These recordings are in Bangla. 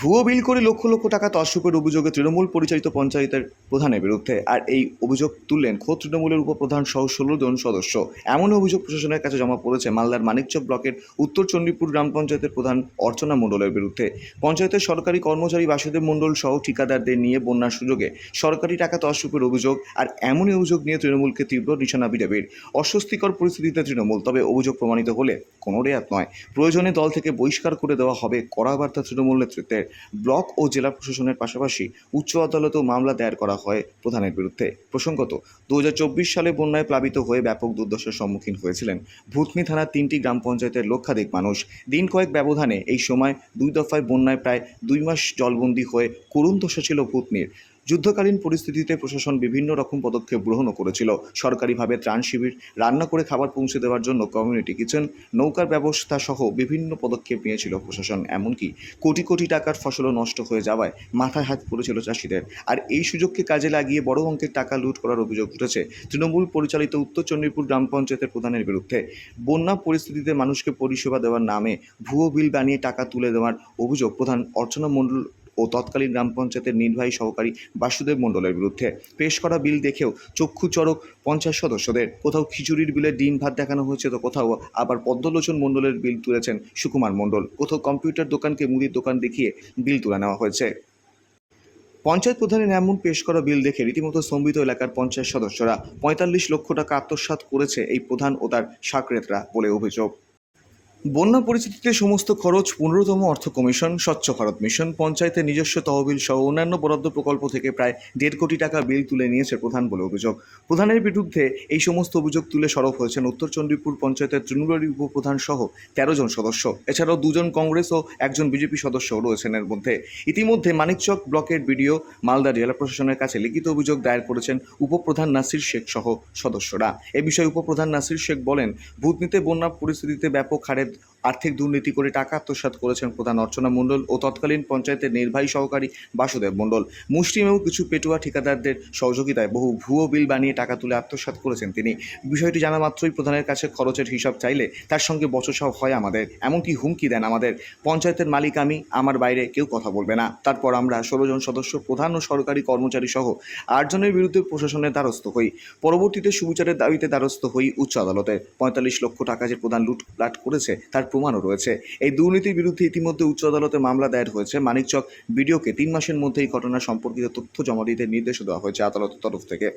ভুয়ো বিল করে লক্ষ লক্ষ টাকা তসরূপের অভিযোগে তৃণমূল পরিচালিত পঞ্চায়েতের প্রধানের বিরুদ্ধে, আর এই অভিযোগ তুললেন খোদ তৃণমূলের উপপ্রধান সহ ষোলো জন সদস্য। এমন অভিযোগ প্রশাসনের কাছে জমা পড়েছে মালদার মানিকচক ব্লকের উত্তর চণ্ডীপুর গ্রাম পঞ্চায়েতের প্রধান অর্চনা মণ্ডলের বিরুদ্ধে। পঞ্চায়েতের সরকারি কর্মচারী বাসুদেব মণ্ডল সহ ঠিকাদারদের নিয়ে বন্যার সুযোগে সরকারি টাকা তসরূপের অভিযোগ, আর এমনই অভিযোগ নিয়ে তৃণমূলকে তীব্র নিশানা বিজেপির অস্বস্তিকর পরিস্থিতিতে তৃণমূল, তবে অভিযোগ প্রমাণিত হলে কোনো রেয়াত নয়। প্রয়োজনে দল থেকে বহিষ্কার করে দেওয়া হবে, কড়া বার্তা তৃণমূল নেতৃত্বের। ব্লক ও জেলা প্রশাসনের পাশাপাশি উচ্চ আদালতেও মামলা দায়ের করা হয় প্রধানের বিরুদ্ধে। প্রসঙ্গত দু হাজার চব্বিশ সালে বন্যায় প্লাবিত হয়ে ব্যাপক দুর্দশার সম্মুখীন হয়েছিলেন ভূতনি থানার তিনটি গ্রাম পঞ্চায়েতের লক্ষাধিক মানুষ। দিন কয়েক ব্যবধানে এই সময় দুই দফায় বন্যায় প্রায় দুই মাস জলবন্দী হয়ে করুণ দশা ছিল ভূতনির। যুদ্ধকালীন পরিস্থিতিতে প্রশাসন বিভিন্ন রকম পদক্ষেপ গ্রহণও করেছিল। সরকারিভাবে ত্রাণ শিবির, রান্না করে খাবার পৌঁছে দেওয়ার জন্য কমিউনিটি কিচেন নৌকার ব্যবস্থা সহ বিভিন্ন পদক্ষেপ নিয়েছিল প্রশাসন। এমনকি কোটি কোটি টাকার ফসলও নষ্ট হয়ে যাওয়ায় মাথায় হাত পড়েছিল চাষিদের। আর এই সুযোগকে কাজে লাগিয়ে বড় অঙ্কের টাকা লুট করার অভিযোগ উঠেছে তৃণমূল পরিচালিত উত্তর চণ্ডীপুর গ্রাম পঞ্চায়েতের প্রধানের বিরুদ্ধে। বন্যা পরিস্থিতিতে মানুষকে পরিষেবা দেওয়ার নামে ভুয়ো বিল বানিয়ে টাকা তুলে দেওয়ার অভিযোগ প্রধান অর্চনা মণ্ডল ও তৎকালীন গ্রাম পঞ্চায়েতের নির্বাহী সহকারী বাসুদেব মণ্ডলের বিরুদ্ধে পেশ করা বিল দেখেও চক্ষু চড়ক পঞ্চায়েত সদস্যদের। কোথাও খিচুড়ির বিলে ডিম ভাত দেখানো হয়েছে তো কোথাও আবার পদ্মলোচন মণ্ডলের বিল তুলেছেন সুকুমার মণ্ডল। কোথাও কম্পিউটার দোকানকে মুদির দোকান দেখিয়ে বিল তুলে নেওয়া হয়েছে। পঞ্চায়েত প্রধানের এমন পেশ করা বিল দেখে রীতিমতো স্তম্ভিত এলাকার পঞ্চায়েত সদস্যরা পঁয়তাল্লিশ লক্ষ টাকা আত্মসাৎ করেছে এই প্রধান ও তার সাকরেতরা বলে অভিযোগ। বন্যা পরিস্থিতিতে সমস্ত খরচ পনেরোতম অর্থ কমিশন, স্বচ্ছ ভারত মিশন, পঞ্চায়েতের নিজস্ব তহবিল সহ অন্যান্য বরাদ্দ প্রকল্প থেকে প্রায় দেড় কোটি টাকা বিল তুলে নিয়েছে প্রধান বলে অভিযোগ। প্রধানের বিরুদ্ধে এই সমস্ত অভিযোগ তুলে সরব হয়েছেন উত্তর চণ্ডীপুর পঞ্চায়েতের তৃণমূলের উপপ্রধান সহ তেরো জন সদস্য। এছাড়াও দুজন কংগ্রেস ও একজন বিজেপি সদস্য রয়েছেন এর মধ্যে। ইতিমধ্যে মানিকচক ব্লকের বিডিও, মালদা জেলা প্রশাসনের কাছে লিখিত অভিযোগ দায়ের করেছেন উপপ্রধান নাসির শেখ সহ সদস্যরা। এ বিষয়ে উপপ্রধান নাসির শেখ বলেন, ভূতনিতে বন্যা পরিস্থিতিতে ব্যাপক হারে আর্থিক দুর্নীতি করে টাকা আত্মসাৎ করেছেন প্রধান অর্চনা মণ্ডল ও তৎকালীন পঞ্চায়েতের নির্বাহী সহকারী বাসুদেব মণ্ডল। মুসলিম এবং কিছু পেটুয়া ঠিকাদারদের সহযোগিতায় বহু ভুয়ো বিল বানিয়ে টাকা তুলে আত্মসাৎ করেছেন তিনি। বিষয়টি জানা মাত্রই প্রধানের কাছে খরচের হিসাব চাইলে তার সঙ্গে বচসাও হয় আমাদের, এমনকি হুমকি দেন আমাদের। পঞ্চায়েতের মালিক আমি, আমার বাইরে কেউ কথা বলবে না। তারপর আমরা ষোলো জন সদস্য, প্রধান ও সরকারি কর্মচারী সহ আটজনের বিরুদ্ধে প্রশাসনের দ্বারস্থ হই। পরবর্তীতে সুবিচারের দাবিতে দ্বারস্থ হই উচ্চ আদালতে। পঁয়তাল্লিশ লক্ষ টাকা যে প্রধান লুটপাট করেছে তার প্রমাণও রয়েছে। এই দুর্নীতির বিরুদ্ধে ইতিমধ্যে উচ্চ আদালতে মামলা দায়ের হয়েছে। মানিকচক বিডিওকে তিন মাসের মধ্যে এই ঘটনা সম্পর্কিত তথ্য জমা দিতে নির্দেশ দেওয়া হয়েছে আদালতের তরফ থেকে।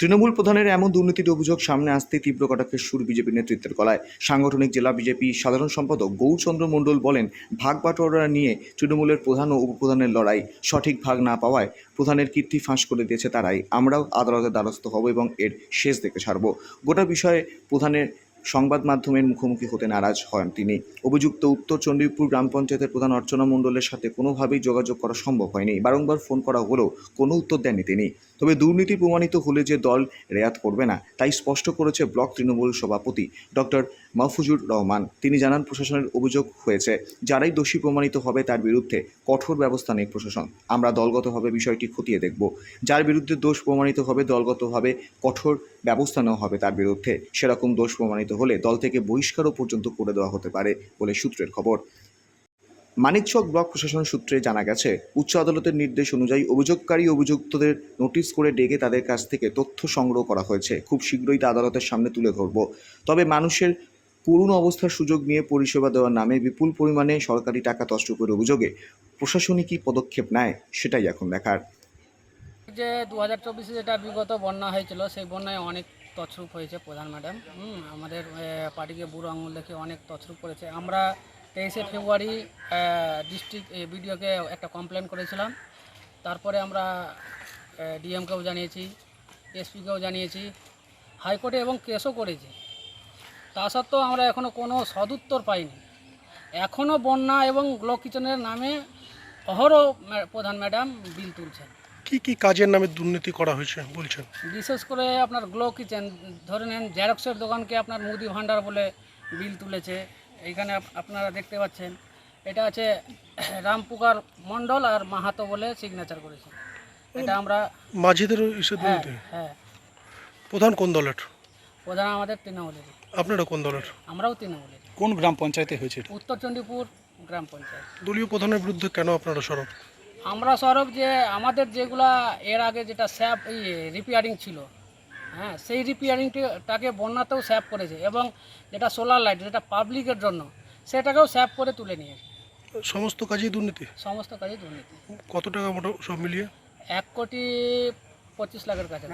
তৃণমূল প্রধানের এমন দুর্নীতির অভিযোগ সামনে আসতে তীব্র কটাক্ষের সুর বিজেপি নেতৃত্বের গলায়। সাংগঠনিক জেলা বিজেপি সাধারণ সম্পাদক গৌরচন্দ্র মণ্ডল বলেন, ভাগ বাটোয়ারা নিয়ে তৃণমূলের প্রধান ও উপপ্রধানের লড়াই সঠিক ভাগ না পাওয়ায় প্রধানের কীর্তি ফাঁস করে দিয়েছে তারাই। আমরাও আদালতের দ্বারস্থ হব এবং এর শেষ দেখে ছাড়ব। গোটা বিষয়ে প্রধানের সংবাদ মাধ্যমের মুখোমুখি হতে নারাজ হন তিনি। অভিযুক্ত উত্তর চণ্ডীপুর গ্রাম পঞ্চায়েতের প্রধান অর্চনা মণ্ডলের সাথে কোনোভাবেই যোগাযোগ করা সম্ভব হয়নি। বারংবার ফোন করা হলেও কোনো উত্তর দেননি তিনি। তবে দুর্নীতি প্রমাণিত হলে যে দল রেয়াত করবে না, তাই স্পষ্ট করেছে ব্লক তৃণমূল সভাপতি ডক্টর মাহফুজুর রহমান। তিনি জানান, প্রশাসনের অভিযোগ হয়েছে, যারাই দোষী প্রমাণিত হবে তার বিরুদ্ধে কঠোর ব্যবস্থা নেই প্রশাসন। আমরা দলগতভাবে বিষয়টি খতিয়ে দেখব। যার বিরুদ্ধে দোষ প্রমাণিত হবে, দলগতভাবে কঠোর ব্যবস্থা নেওয়া হবে তার বিরুদ্ধে। সেরকম দোষ প্রমাণিত হলে দল থেকে বহিষ্কারও পর্যন্ত করে দেওয়া হতে পারে বলে সূত্রের খবর। মানিকচক ব্লক প্রশাসন সূত্রে জানা গেছে, উচ্চ আদালতের নির্দেশ অনুযায়ী অভিযোগকারী অভিযুক্তদের নোটিশ করে ডেকে তাদের কাছ থেকে তথ্য সংগ্রহ করা হয়েছে। খুব শীঘ্রই তা আদালতের সামনে তুলে ধরব। তবে মানুষের করুণ অবস্থার সুযোগ নিয়ে পরিষেবা দেওয়ার নামে বিপুল পরিমাণে সরকারি টাকা তছরূপের অভিযোগে প্রশাসনিক কী পদক্ষেপ নেয় সেটাই এখন দেখার। যে দু হাজার চব্বিশে যেটা বিগত বন্যা হয়েছিল, সেই বন্যায় অনেক তছরূপ হয়েছে প্রধান ম্যাডাম। হুম, আমাদের পার্টিকে বুড়ো আঙুল দেখে অনেক তছরূপ করেছে। আমরা তেইশে ফেব্রুয়ারি ডিস্ট্রিক্ট বিডিওকে একটা কমপ্লেন করেছিলাম। তারপরে আমরা ডিএমকেও জানিয়েছি এসপিকেও জানিয়েছি, হাইকোর্টে এবং কেসও করেছি। তা সত্ত্বেও আমরা এখনও কোনো সদুত্তর পাইনি। এখনও বন্যা এবং গ্লো কিচেনের নামে অহরহ ম্যা- প্রধান ম্যাডাম বিল তুলছেন। কি কি কাজের নামে দুর্নীতি করা হয়েছে বলছেন? বিশেষ করে আপনার গ্লো কিচেন ধরে নেন জেরক্সের দোকানকে আপনার মুদি ভাণ্ডার বলে বিল তুলেছে। এইখানে আপ- আপনারা দেখতে পাচ্ছেন এটা আছে রামপুকার মণ্ডল আর মাহাতো বলে সিগনেচার করেছে। এটা আমরা মাঝিদের হ্যাঁ হ্যাঁ। প্রধান কোন দলের? প্রধান আমাদের তৃণমূলের আপনারা কোন দলের? আমরাও তৃণমূলের। কোন গ্রাম পঞ্চায়েতে হয়েছে এটা? উত্তর চণ্ডীপুর গ্রাম পঞ্চায়েত। দলীয় প্রধানের বিরুদ্ধে কেন আপনারা সরব? আমরা সরব যে আমাদের যেগুলা এর আগে যেটা স্যাপ রিপেয়ারিং ছিল হ্যাঁ সেই রিপেয়ারিংটাকে বন্যাতেও স্যাপ করেছে এবং যেটা সোলার লাইট যেটা পাবলিকের জন্য সেটাকেও স্যাপ করে তুলে নিয়ে সমস্ত কাজেই দুর্নীতি? সমস্ত কাজে দুর্নীতি। কত টাকা মোটো সব মিলিয়ে? এক কোটি পঁচিশ লাখের কাছে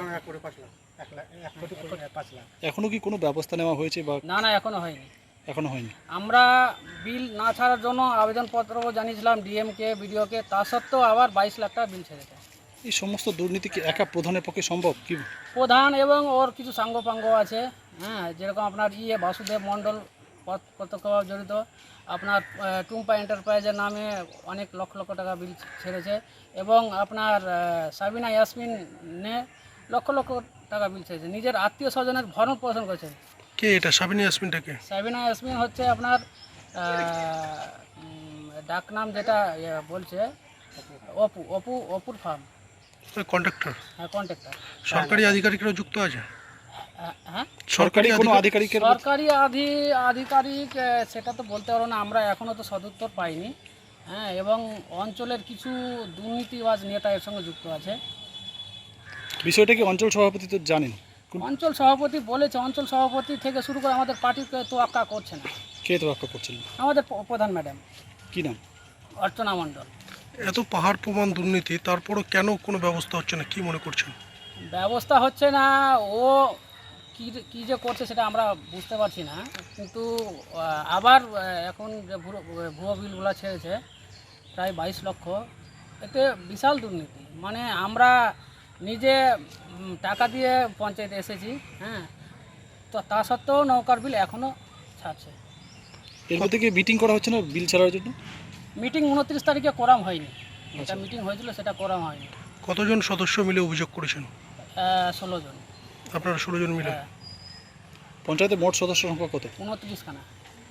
এখনও কি কোনো ব্যবস্থা নেওয়া হয়েছে বা না না এখনও হয়নি। এখনও হয়নি? আমরা বিল না ছাড়ার জন্য আবেদনপত্রও জানিয়েছিলাম ডিএমকে বিডিওকে তা সত্ত্বেও আবার বাইশ লাখ টাকা বিল ছেড়েছে। এই সমস্ত দুর্নীতি কি একা প্রধানের পক্ষে সম্ভব? কি প্রধান এবং ওর কিছু সাঙ্গপাঙ্গ আছে হ্যাঁ যেরকম আপনার ইয়ে বাসুদেব মণ্ডল প্রত্যক্ষভাবে জড়িত। আপনার টুম্পা এন্টারপ্রাইজের নামে অনেক লক্ষ লক্ষ টাকা বিল ছেড়েছে এবং আপনার সাবিনা ইয়াসমিনে লক্ষ লক্ষ টাকা বিল ছেড়েছে নিজের আত্মীয় স্বজনের ভরণ পোষণ করেছে। কে এটা? সাবিনী ইয়াসমিনটাকে? সাবিনা ইয়াসমিন হচ্ছে আপনার ডাক নাম যেটা ইয়ে বলছে অপু অপু অপুর ফার্ম। কন্ট্রাক্টর হ্যাঁ কন্ট্রাক্টর সরকারি আধিকারিকরা যুক্ত আছে? হ্যাঁ সরকারি কোনো আধিকারিক- সরকারি আধি আধিকারিক সেটা তো বলতে পারব না আমরা এখনও তো সদুত্তর পাইনি। হ্যাঁ এবং অঞ্চলের কিছু দুর্নীতিবাজ নেতা এর সঙ্গে যুক্ত আছে। বিষয়টা কি অঞ্চল সভাপতি তো জানেন। অঞ্চল সভাপতি বলেছে অঞ্চল সভাপতি থেকে শুরু করে আমাদের পার্টিকে তো আক্কা করছে না। কে তো রক্ষা করছিলেন আমাদের প্রধান ম্যাডাম। কি নাম? অর্চনা মণ্ডল। এত পাহাড় প্রমাণ দুর্নীতি তারপরও কেন কোনো ব্যবস্থা হচ্ছে না? কি মনে করছেন? ব্যবস্থা হচ্ছে না ও কী যে- কী যে করছে সেটা আমরা বুঝতে পারছি না। কিন্তু আবার এখন যে ভুয়ো বিলগুলো ছেড়েছে প্রায় বাইশ লক্ষ এতে বিশাল দুর্নীতি। মানে আমরা নিজে টাকা দিয়ে পঞ্চায়েতে এসেছি হ্যাঁ। তো তা সত্ত্বেও নৌকার বিল এখনও ছাড়ছে। এর থেকে মিটিং করা হচ্ছে না বিল ছাড়ার জন্য? মিটিং উনত্রিশ তারিখে করাম হয়নি। যেটা মিটিং হয়েছিল সেটা করাম হয়নি। কতজন সদস্য মিলে অভিযোগ করেছেন? ষোলো জন। আপনারা ষোলো জন মিলে? হ্যাঁ। পঞ্চায়েতে মোট সদস্য সংখ্যা কত? উনত্রিশখানা।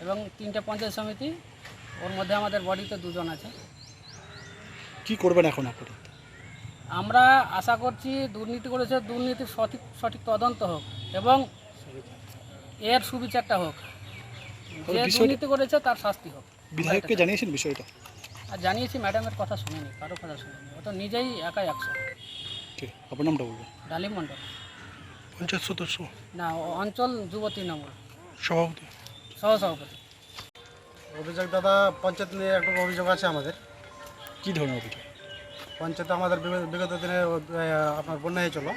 এবং তিনটে পঞ্চায়েত সমিতি ওর মধ্যে আমাদের বডিতে দুজন আছে। কি করবেন এখন আপনারা? আমরা আশা করছি দুর্নীতি করেছে দুর্নীতির সঠিক সঠিক তদন্ত হোক এবং এর সুবিচারটা হোক। যে দুর্নীতি করেছে তার শাস্তি হোক। বিধায়ককে জানিয়েছেন বিষয়টা? আর জানিয়েছি ম্যাডামের কথা শুনিনি কারও কথা শুনিনি। ও তো নিজেই একাই একশো। ঠিক আপনার নামটা বলবেন? ডালিম মণ্ডল। পঞ্চায়েত সদস্য? না অঞ্চল যুব তৃণমূল। সভাপতি? সহসভাপতি। অভিযোগ দাদা পঞ্চায়েত নিয়ে একটা অভিযোগ আছে আমাদের। কি ধরনের অভিযোগ? পঞ্চায়েতে আমাদের বিগত- দিনে আপনার বন্যা হয়েছিল।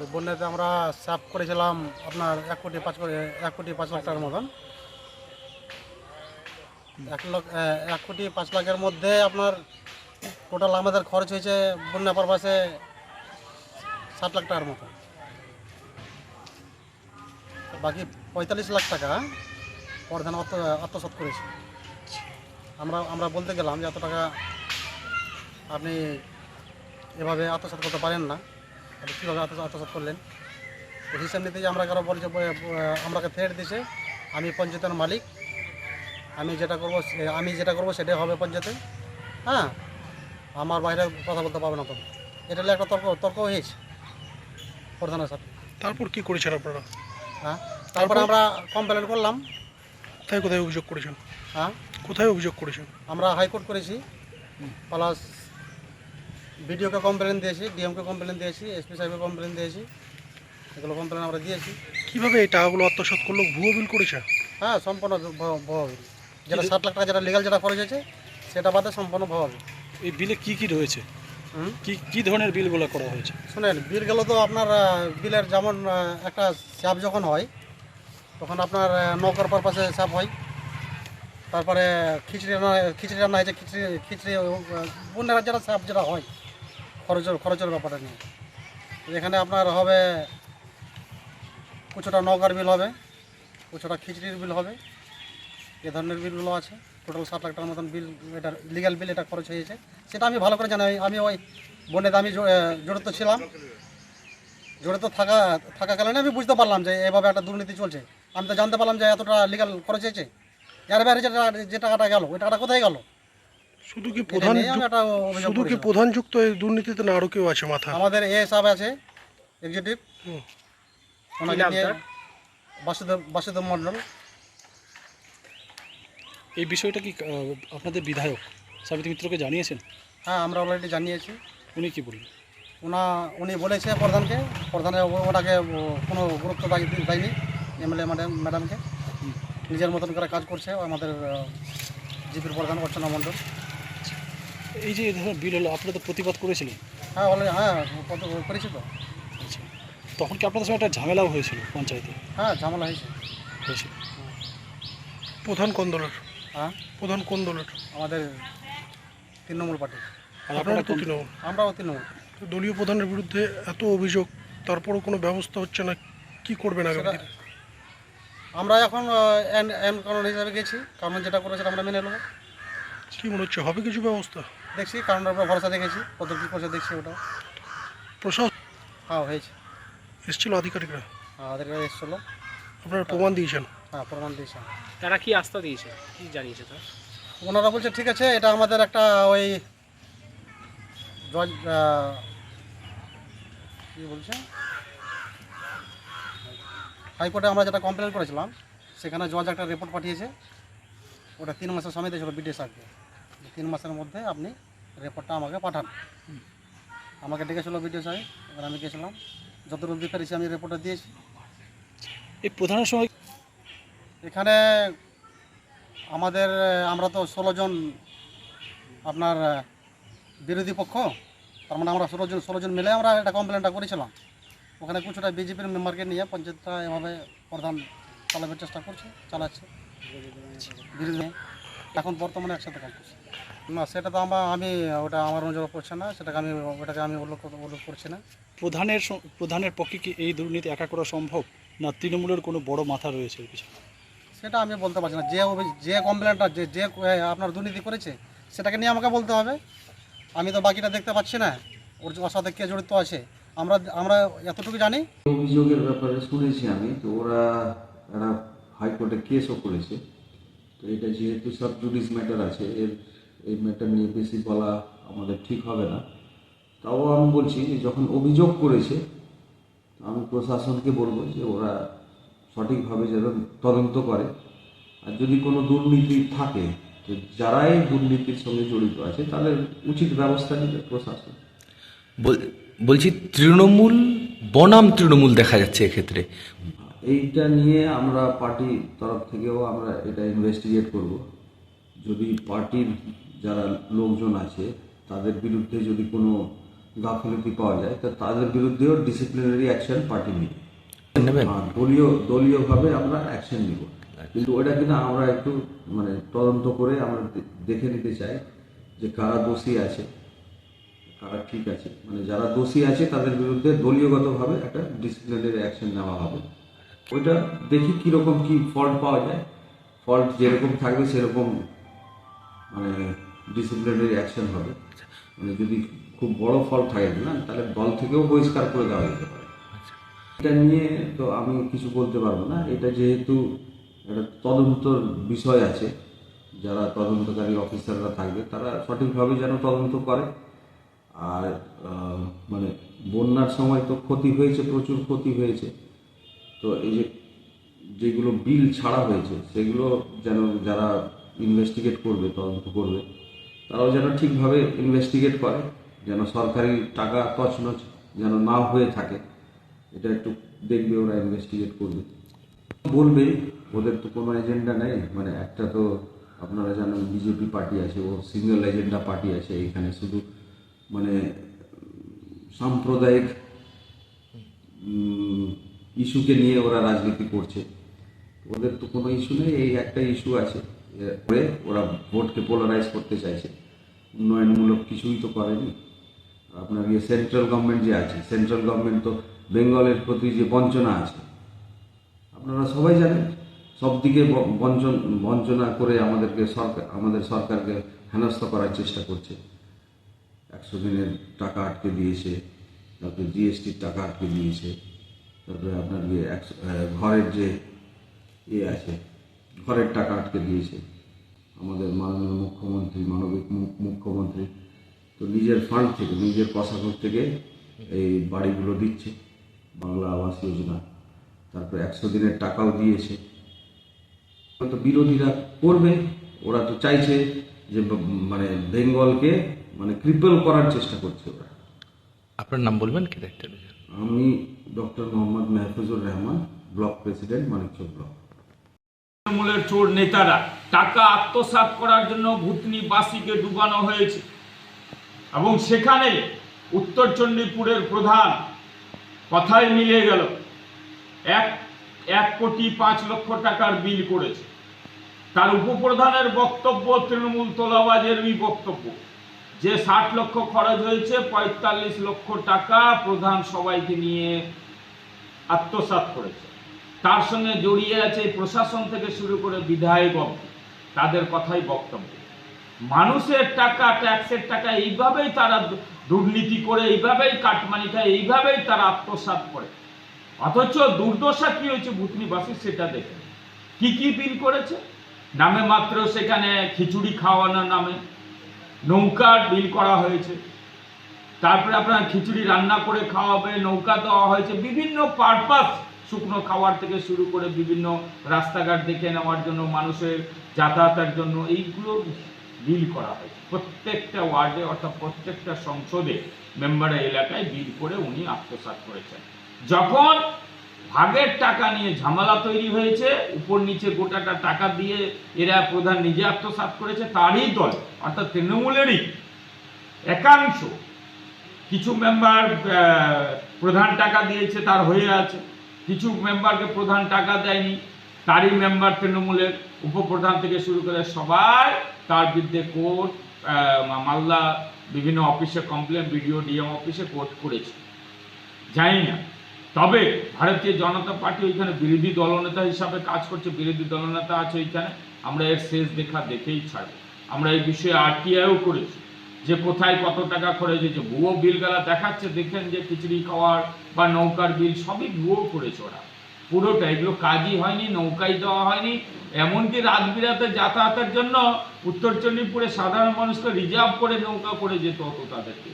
ওই বন্যাতে আমরা সাফ করেছিলাম আপনার এক কোটি পাঁচ কোটি, এক কোটি পাঁচ লাখ টাকার মতন। এক লাখ এক কোটি পাঁচ লাখের মধ্যে আপনার টোটাল আমাদের খরচ হয়েছে বন্যা পারপাসে সাত লাখ টাকার মতো। বাকি পঁয়তাল্লিশ লাখ টাকা প্রধান আত্ম আত্মসাৎ করেছে। আমরা আমরা বলতে গেলাম যে এত টাকা আপনি এভাবে আত্মসাৎ করতে পারেন না। আপনি কীভাবে আত্ম আত্মসাৎ করলেন? তো হিসাব নিতে যে আমরা কারও বলছে আমাকে থ্রেট দিছে আমি পঞ্চায়েতের মালিক আমি যেটা করব আমি যেটা করব সেটাই হবে পঞ্চায়েতে। হ্যাঁ আমার বাইরে কথা বলতে পারবে না তবে এটা হলো একটা তর্ক তর্ক হয়েছে। প্রধানের সাথে তারপর কি করেছেন আপনারা? হ্যাঁ তারপরে? আমরা কমপ্লেন করলাম। কোথায় কোথায় অভিযোগ করেছেন? হ্যাঁ। কোথায় অভিযোগ করেছেন? আমরা হাইকোর্ট করেছি। প্লাস বিডিওকে কমপ্লেন দিয়েছি ডিএমকে কমপ্লেন দিয়েছি এসপি সাহেবকে কমপ্লেন দিয়েছি এগুলো কমপ্লেন আমরা দিয়েছি। কীভাবে এই টাকাগুলো আত্মসাৎ করল? ভুয়ো বিল করেছে? হ্যাঁ সম্পূর্ণ ভ- ভবাবি যেটা ষাট লাখ টাকা যেটা লিগাল যেটা খরচ হয়েছে সেটা বাদে সম্পূর্ণ ভবাবি এই বিলে কি কি রয়েছে? কি কি ধরনের বিলগুলো করা হয়েছে? শুনেন বিল গেল তো আপনার বিলের যেমন একটা স্যাপ যখন হয় তখন আপনার নৌকার পারপাসে স্যাপ হয়। তারপরে খিচড়ি রান্না খিচড়ি রান্না হয়েছে খিচড়ি খিচড়ি বন্যার যারা স্যাপ যেটা হয় খরচের খরচের ব্যাপারটা নিয়ে এখানে আপনার হবে কিছুটা নৌকার বিল হবে, কিছুটা খিচড়ির বিল হবে, এ ধরনের বিলগুলো আছে। টোটাল সাত লাখ টাকার মতন বিল, এটা লিগ্যাল বিল এটা খরচ হয়েছে। সেটা আমি ভালো করে জানি, আমি- ওই বন্যাতে আমি জড়িত ছিলাম। জড়িত থাকা থাকাকালীন আমি বুঝতে পারলাম যে এভাবে একটা দুর্নীতি চলছে। আমি তো জানতে পারলাম যে এতটা লিগাল খরচ হয়েছে। এর বাইরে যে টাকাটা গেল, ওই টাকাটা কোথায় গেল? শুধু কি প্রধান শুধু কি প্রধান যুক্ত এই দুর্নীতিতে না আরও কেউ আছে মাথা? আমাদের এ সাহেব আছে এক্সিকিউটিভ হুম। ওনাকে নিয়ে বাসুদেব বাসুদেব মণ্ডল। এই বিষয়টা কি আহ, আপনাদের বিধায়ক সাবিত্রী মিত্রকে জানিয়েছেন? হ্যাঁ আমরা অলরেডি জানিয়েছি। উনি কি বললেন? ওনা উনি বলেছে প্রধানকে প্রধানে ও- ওটাকে ও কোনো গুরুত্ব দেয়- দেয়নি এমএলএ ম্যাডাম ম্যাডামকে। নিজের মতন করে কাজ করছে আমাদের জিপির প্রধান অর্চনা মণ্ডল। এই যে বিল হলো আপনারা তো প্রতিবাদ করেছিলেন। হ্যাঁ হ্যাঁ কত করেছি তো আচ্ছা তখন কি আপনাদের সঙ্গে একটা ঝামেলাও হয়েছিল পঞ্চায়েতে? হ্যাঁ ঝামেলা হয়েছে। হয়েছিল। প্রধান কোন দলের? হ্যাঁ? প্রধান কোন দলের? আমাদের তৃণমূল পার্টি। আর আপনারা তো তৃণমূল। আমরাও তৃণমূল। তো দলীয় প্রধানের বিরুদ্ধে এত অভিযোগ তারপরও কোনো ব্যবস্থা হচ্ছে না কি করবেন আগামী দিনে? আমরা এখন এন এন কারণ হিসাবে গেছি কারণ যেটা করেছে আমরা মেনে নেব। কি মনে হচ্ছে হবে কিছু ব্যবস্থা? দেখছি কারণের উপরে ভরসা দেখেছি কত কী করছে দেখছি ওটা। প্রশাসন হ্যাঁ হয়েছে। এসেছিল আধিকারিকরা? আমাদের এসেছিল। আপনারা প্রমাণ দিয়েছেন? হ্যাঁ প্রমাণ দিয়েছে তারা কি আস্থা দিয়েছে? কি জানিয়েছে তারা? ওনারা বলছে ঠিক আছে এটা আমাদের একটা ওই কি বলছে? হাইকোর্টে আমরা যেটা কমপ্লেন করেছিলাম সেখানে জজ একটা রিপোর্ট পাঠিয়েছে। ওটা তিন মাসের সময় দিয়েছিল বিডিএস আগে তিন মাসের মধ্যে আপনি রিপোর্টটা আমাকে পাঠান। আমাকে ডেকেছিল বিডিও সাহেব এবার আমি গেছিলাম। যতটুকু দিতে পেরেছি আমি রিপোর্টটা দিয়েছি। এই প্রধানের সঙ্গে এখানে আমাদের আমরা তো ষোলো জন আপনার বিরোধী পক্ষ তার মানে আমরা ষোলো জন ষোলো জন মিলে আমরা একটা কমপ্লেনটা করেছিলাম। ওখানে কিছুটা বিজেপির মেম্বারকে নিয়ে পঞ্চায়েতটা এভাবে প্রধান চালানোর চেষ্টা করছে চালাচ্ছে। বিরোধী এখন বর্তমানে একসাথে কাজ করছে। না সেটা তো আমরা আমি ওটা আমার নজরে পড়ছে না সেটাকে আমি ওটাকে আমি উল্লেখ উল্লেখ করছি না। প্রধানের স- প্রধানের পক্ষে কি এই দুর্নীতি একা করা সম্ভব? না তৃণমূলের কোনো বড় মাথা রয়েছে এর পিছনে? সেটা আমি বলতে পারছি না। যে অভি- যে কমপ্লেনটা যে যে এ, আপনার দুর্নীতি করেছে সেটাকে নিয়ে আমাকে বলতে হবে। আমি তো বাকিটা দেখতে পাচ্ছি না ওর ওর সাথে কে জড়িত আছে। আমরা আমরা এতটুকু জানি। অভিযোগের ব্যাপারে শুনেছি আমি তো ওরা একটা হাইকোর্টে কেসও করেছে। তো এটা যেহেতু সাব জুডিস ম্যাটার আছে এর এই ম্যাটার নিয়ে বেশি বলা আমাদের ঠিক হবে না। তাও আমি বলছি যে যখন অভিযোগ করেছে আমি প্রশাসনকে বলব যে ওরা সঠিকভাবে যেন তদন্ত করে। আর যদি কোনো দুর্নীতি থাকে তো যারাই দুর্নীতির সঙ্গে জড়িত আছে তাদের উচিত ব্যবস্থা নেবে প্রশাসন। বল- বলছি তৃণমূল বনাম তৃণমূল দেখা যাচ্ছে এক্ষেত্রে। এইটা নিয়ে আমরা পার্টির তরফ থেকেও আমরা এটা ইনভেস্টিগেট করব। যদি পার্টির যারা লোকজন আছে তাদের বিরুদ্ধে যদি কোনো গাফিলতি পাওয়া যায় তা তাদের বিরুদ্ধেও ডিসিপ্লিনারি অ্যাকশন পার্টি নেবে। দলীয় দলীয়ভাবে আমরা অ্যাকশন নিব। কিন্তু ওটা কিনা আমরা একটু মানে তদন্ত করে আমরা দেখে নিতে চাই যে কারা দোষী আছে কারা ঠিক আছে। মানে যারা দোষী আছে তাদের বিরুদ্ধে দলীয়গতভাবে একটা ডিসিপ্লিনারি অ্যাকশন নেওয়া হবে। ওইটা দেখি কীরকম কী ফল্ট পাওয়া যায়। ফল্ট যেরকম থাকবে সেরকম মানে ডিসিপ্লিনারি অ্যাকশন হবে। মানে যদি খুব বড় ফল থাকে না? তাহলে দল থেকেও বহিষ্কার করে দেওয়া যেতে পারে। এটা নিয়ে তো আমি কিছু বলতে পারব না। এটা যেহেতু একটা তদন্তর বিষয় আছে যারা তদন্তকারী অফিসাররা থাকবে তারা সঠিকভাবে যেন তদন্ত করে। আর মানে বন্যার সময় তো ক্ষতি হয়েছে প্রচুর ক্ষতি হয়েছে। তো এই যে যেগুলো বিল ছাড়া হয়েছে সেগুলো যেন যারা ইনভেস্টিগেট করবে তদন্ত করবে তারাও যেন ঠিকভাবে ইনভেস্টিগেট করে, যেন সরকারি টাকা তছনছ যেন না হয়ে থাকে, এটা একটু দেখবে ওরা ইনভেস্টিগেট করবে। বলবে, ওদের তো কোনো এজেন্ডা নেই মানে একটা তো আপনারা জানেন বিজেপি পার্টি আছে, ও সিঙ্গেল এজেন্ডা পার্টি আছে, এখানে শুধু মানে সাম্প্রদায়িক ইস্যুকে নিয়ে ওরা রাজনীতি করছে। ওদের তো কোনো ইস্যু নেই, এই একটা ইস্যু আছে, এরপরে ওরা ভোটকে পোলারাইজ করতে চাইছে। উন্নয়নমূলক কিছুই তো করেনি। আপনার ইয়ে সেন্ট্রাল গভর্নমেন্ট যে আছে সেন্ট্রাল গভর্নমেন্ট তো বেঙ্গলের প্রতি যে বঞ্চনা আছে, আপনারা সবাই জানেন, সব দিকে বঞ্চন, বঞ্চনা করে আমাদেরকে সরকার, আমাদের সরকারকে হেনস্থ করার চেষ্টা করছে। একশো দিনের টাকা আটকে দিয়েছে, তারপরে জিএসটির টাকা আটকে দিয়েছে, তারপরে আপনার ইয়ে ঘরের যে ইয়ে আছে, ঘরের টাকা আটকে দিয়েছে। আমাদের মাননীয় মুখ্যমন্ত্রী মানবিক মুখ্যমন্ত্রী তো নিজের ফান্ড থেকে নিজের প্রশাসন থেকে এই বাড়িগুলো দিচ্ছে বাংলা আবাস যোজনা। তারপর একশো দিনের টাকাও দিয়েছে। তো বিরোধীরা করবে ওরা তো চাইছে যে মানে বেঙ্গলকে মানে ক্রিপল করার চেষ্টা করছে ওরা। আপনার নাম বলবেন কি আমি doctor Mohammad Mehfuzur Rahman block president Manikchak block. তৃণমূলের চোর নেতারা, টাকা আত্মসাৎ করার জন্য ভূতনিবাসীকে ডুবানো হয়েছে। এবং সেখানে উত্তর চণ্ডীপুরের প্রধান কথাই মিলে গেল, এক এক কোটি পাঁচ লক্ষ টাকার বিল করেছে। তার উপপ্রধানের বক্তব্য তৃণমূল তোলাবাজেরই বক্তব্য, যে ষাট লক্ষ খরচ হয়েছে, পঁয়তাল্লিশ লক্ষ টাকা প্রধান সবাইকে নিয়ে আত্মসাৎ করেছে। তার সঙ্গে জড়িয়ে আছে প্রশাসন থেকে শুরু করে বিধায়ক তাদের কথাই বক্তব্য। মানুষের টাকা, ট্যাক্সের টাকা, এইভাবেই তারা দুর্নীতি করে, এইভাবেই কাটমানি খায়, এইভাবেই তারা আত্মসাৎ করে। অথচ দুর্দশা কি হয়েছে ভূতনিবাসী সেটা দেখে কি কি বিল করেছে? নামে মাত্র সেখানে খিচুড়ি খাওয়ানোর নামে নৌকার বিল করা হয়েছে। তারপরে আপনার খিচুড়ি রান্না করে খাওয়াবে, নৌকা দেওয়া হয়েছে, বিভিন্ন পারপাস শুকনো খাওয়ার থেকে শুরু করে বিভিন্ন রাস্তাঘাট দেখে নেওয়ার জন্য, মানুষের যাতায়াতের জন্য এইগুলো বিল করা হয়। প্রত্যেকটা ওয়ার্ডে অর্থাৎ প্রত্যেকটা সংসদে মেম্বারের এলাকায় বিল করে উনি আত্মসাৎ করেছেন। যখন ভাগের টাকা নিয়ে ঝামেলা তৈরি হয়েছে, উপর নিচে গোটাটা টাকা দিয়ে এরা প্রধান নিজে আত্মসাৎ করেছে, তারই দল, অর্থাৎ তৃণমূলেরই একাংশ কিছু মেম্বার প্রধান টাকা দিয়েছে, তার হয়ে আছে। কিছু মেম্বারকে প্রধান টাকা দেয়নি, তারই মেম্বার তৃণমূলের উপপ্রধান থেকে শুরু করে সবাই তার বিরুদ্ধে কোর্ট মালদা বিভিন্ন অফিসে কমপ্লেন বিডিও, ডিএম অফিসে কোর্ট করেছে। জানি না। তবে ভারতীয় জনতা পার্টি ওইখানে বিরোধী দলনেতা হিসাবে কাজ করছে, বিরোধী দলনেতা আছে ওইখানে। আমরা এর শেষ দেখা দেখেই ছাড়ব। আমরা এই বিষয়ে আরটিআইও করেছি। যে কোথায় কত টাকা খরচ হয়েছে। ভুয়ো বিলগুলা দেখাচ্ছে দেখেন যে খিচুড়ি খাওয়ার বা নৌকার বিল সবই ভুয়ো করেছে ওরা। পুরোটা, এগুলো কাজই হয়নি, নৌকাই দেওয়া হয়নি। এমনকি রাত বিরাতে যাতায়াতের জন্য উত্তর চণ্ডীপুরে সাধারণ মানুষকে রিজার্ভ করে নৌকা করে যেতে হতো তাদেরকে।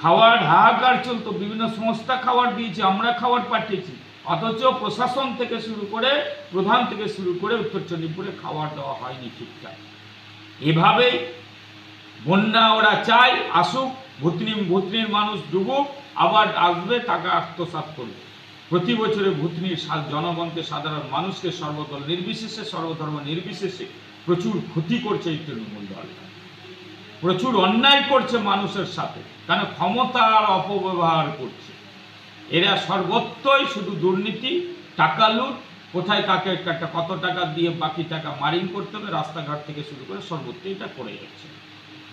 খাওয়ার হাহাকার চলতো, বিভিন্ন সংস্থা খাবার দিয়েছে, আমরা খাবার পাঠিয়েছি। অথচ প্রশাসন থেকে শুরু করে প্রধান থেকে শুরু করে উত্তর চণ্ডীপুরে খাবার দেওয়া হয়নি ঠিকঠাক। এভাবেই বন্যা ওরা চায় আসুক ভূতনি ভূতনির মানুষ ডুবুক, আবার আসবে টাকা আত্মসাৎ করবে। প্রতি বছরে ভূতনির জনগণকে, সাধারণ মানুষকে, সর্বদল নির্বিশেষে, সর্বধর্ম নির্বিশেষে প্রচুর ক্ষতি করছে এই তৃণমূল দল। প্রচুর অন্যায় করছে মানুষের সাথে কারণ ক্ষমতার অপব্যবহার করছে। এরা সর্বত্রই শুধু দুর্নীতি, টাকা লুট, কোথায় কাকে একটা কত টাকা দিয়ে বাকি টাকা মারিং করতে হবে, রাস্তাঘাট থেকে শুরু করে সর্বত্র এটা করে যাচ্ছে।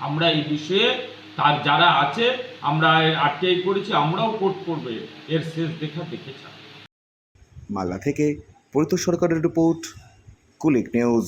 আমরা এই বিষয়ে, তার যারা আছে, আমরা আটকেই করেছি আমরাও কোর্ট করবে। এর শেষ দেখা দেখেছি। মালদা থেকে পরিত সরকারের রিপোর্ট, কুলিক নিউজ।